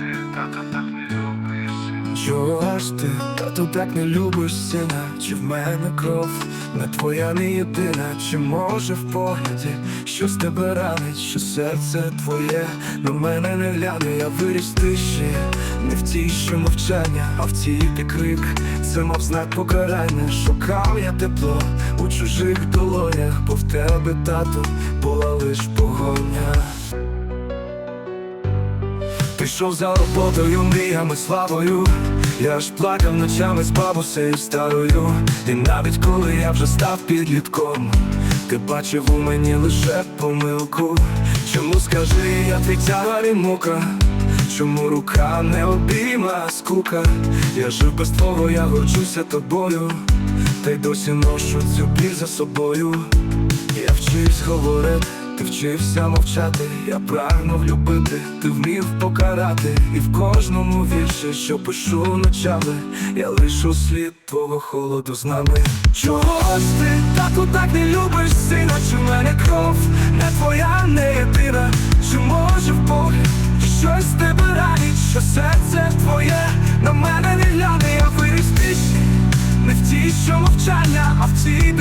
ти, тато, так не любиш сина? Чого ж ти, тату, так не любиш сина? Чи в мене кров не твоя не єдина? Чи може в погляді щось тебе ранить, що серце твоє на мене не гляне, я виріс тиші, не в тій, що мовчання, а в тій де крик, це мав знак покарання. Шукав я тепло у чужих долонях, бо в тебе, тату, була лиш погоня. Пішов за роботою, мріями, славою. Я ж плакав ночами з бабусею старою. І навіть коли я вже став підлітком Ти бачив у мені лише помилку. Чому скажи, я твій тягар і мука? Чому рука не обійма скука? Я жив без твого, я горджуся тобою. Та й досі ношу цю біль за собою. Я вчився говорити, ти вчився мовчати, я прагнув любити, ти вмів покарати, і в кожному вірші, що пишу ночами, я лишу слід твого холоду з нами. Чого ж ти, тату, так не любиш сина? Чи в мене кров не твоя, не єдина? Чи може в погляд щось тебе ранить, що серце твоє на мене не гляне, я виріс тиші не в тій, що мовчання, а в тій,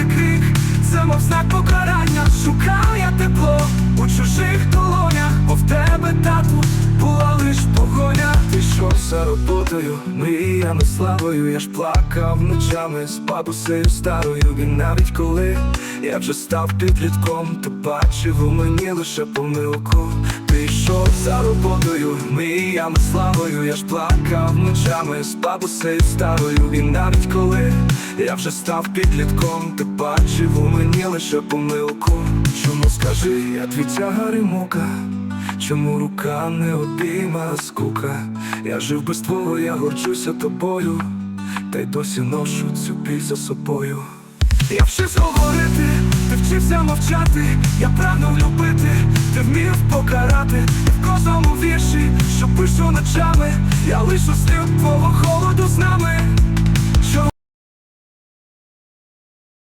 за роботою, мріями, славою. Я ж плакав ночами з бабусею старою. І навіть коли я вже став підлітком Ти бачив у мені лише помилку. Ти йшов за роботою, мріями, славою. Я ж плакав ночами з бабусею старою. І навіть коли я вже став підлітком Ти бачив у мені лише помилку. Чому скажи, я твій тягар і мука Чому рука не обійма скука? Я жив без твого, я горчуся тобою Та й досі ношу цю біль за собою. Я вчився говорити, ти вчився мовчати, я прагнув любити, ти вмів покарати. І в кожному вірші, що пишу ночами, я лишу слід твого холоду.